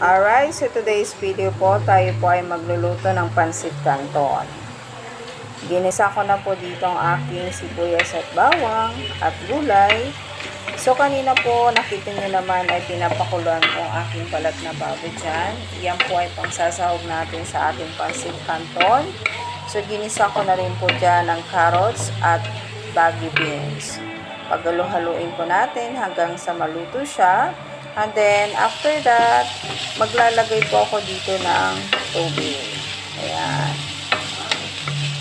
Alright, so today's video po, tayo po ay magluluto ng pansit canton. Ginisa ko na po dito ang aking sibuyas at bawang at gulay. So kanina po, nakita nyo naman ay pinapakuluan ko ang aking balat na baboy dyan. Yan po ay pangsasahog natin sa ating pansit canton. So ginisa ko na rin po dyan ng carrots at baggy beans. Pagalo-haluin po natin hanggang sa maluto siya. And then, after that, maglalagay po ako dito ng tubig. Ayan.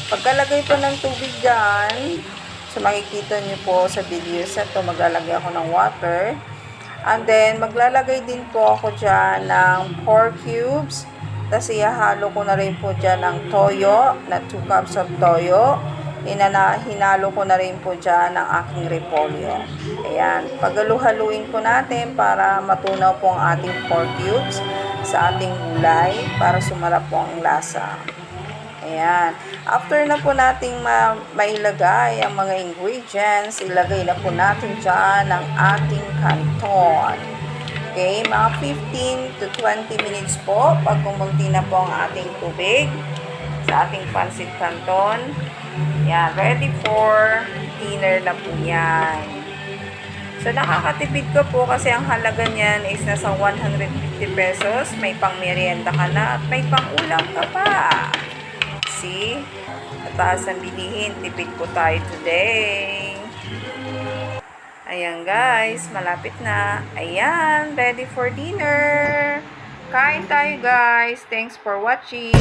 Pagkalagay po ng tubig dyan, so makikita nyo po sa video set to, maglalagay ako ng water. And then, maglalagay din po ako dyan ng 4 cubes. Tapos, ihahalo ko na rin po dyan ng toyo, na 2 cups of toyo. Inana, hinalo ko na rin po dyan ng aking repolyo. Ayan. Pagaluhaluin po natin para matunaw po ang ating 4 cubes sa ating gulay para sumarap po ang lasa. Ayan. After na po nating ma mailagay ang mga ingredients, ilagay na po natin dyan ang ating canton. Okay, mga 15 to 20 minutes po pag kumunti na po ang ating tubig sa ating pancit canton. Yan, ready for dinner na po yan. So, nakakatipid ko po kasi ang halaga niyan is nasa 150 pesos. May pang merienda ka na at may pang ulam ka pa. See? Mataas ang bilihin. Tipid po tayo today. Ayan guys, malapit na. Ayan, ready for dinner. Kain tayo guys. Thanks for watching.